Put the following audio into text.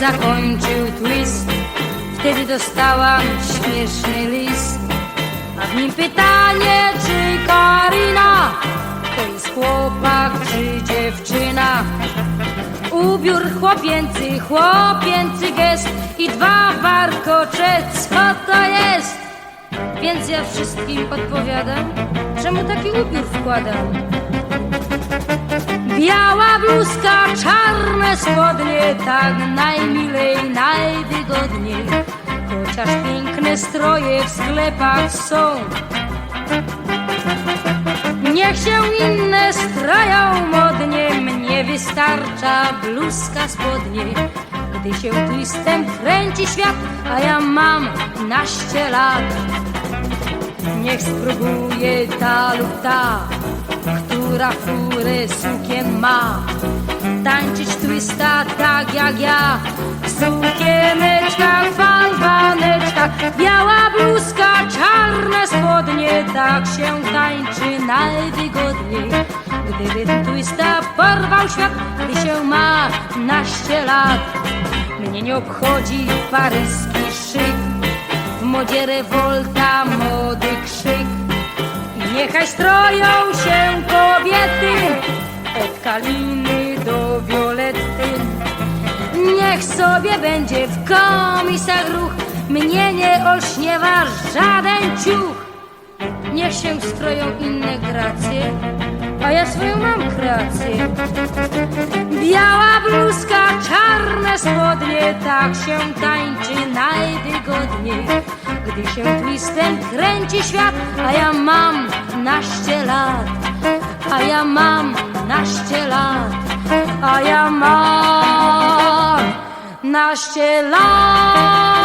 zakończył twist Wtedy dostałam śmieszny list A w nim pytanie, czy Karina To jest chłopak czy dziewczyna Ubiór chłopięcy, chłopięcy gest I dwa warkocze, co to jest? Więc ja wszystkim odpowiadam Czemu taki ubiór wkładam? Bluzka, czarne spodnie, tak najmilej, najwygodniej. Chociaż piękne stroje w sklepach są. Niech się inne stroją modnie, mnie wystarcza bluzka spodnie. Gdy się twistem kręci świat, a ja mam naście lat. Niech spróbuje ta lub ta, która furę sukien ma. Tańczyć twista tak jak ja, w sukieneczkach, biała bluzka, czarne spodnie, tak się tańczy najwygodniej. Gdyby twista porwał świat, gdy się ma naście lat, mnie nie obchodzi paryski szyk. W modzie rewolta, mody krzyk niechaj stroją się kaliny do violetty Niech sobie będzie w komisach ruch. Mnie nie olśniewa żaden ciuch. Niech się stroją inne gracje A ja swoją mam kreację. Biała bluzka, czarne spodnie, tak się tańczy najwygodniej. Gdy się twistem kręci świat, a ja mam naście lat, a ja mam naście lat, a ja mam naście lat.